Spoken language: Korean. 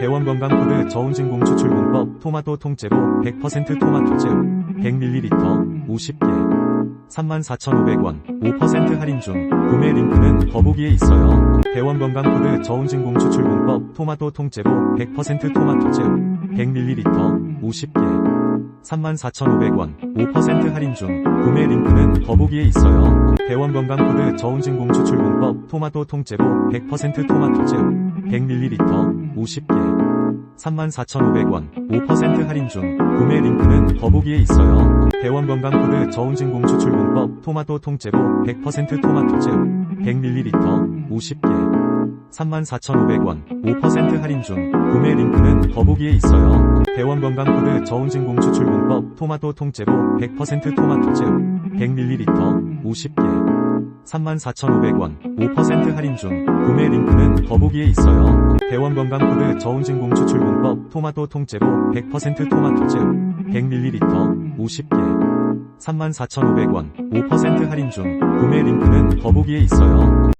대원건강푸드 저온진공 추출공법 토마토 통째로 100% 토마토즙 100ml 50개 34,500원 5% 할인 중 구매 링크는 더보기에 있어요. 대원건강푸드 저온진공 추출공법 토마토 통째로 100% 토마토즙 100ml 50개 34,500원 5% 할인 중 구매 링크는 더보기에 있어요. 대원건강푸드 저온진공 추출공법 토마토 통째로 100% 토마토즙 100ml 50개 34,500원 5% 할인 중 구매 링크는 더보기에 있어요. 대원건강푸드 저온진공 추출공법 토마토 통째로 100% 토마토즙 100ml 50개 34,500원 5% 할인 중 구매 링크는 더보기에 있어요. 대원건강푸드 저온진공 추출공법 토마토 통째로 100% 토마토즙 100ml 50개 34,500원 5% 할인 중 구매 링크는 더보기에 있어요. 대원건강푸드 저온진공 추출공법 토마토 통째로 100% 토마토즙 100ml 50개 34,500원 5% 할인 중 구매 링크는 더보기에 있어요.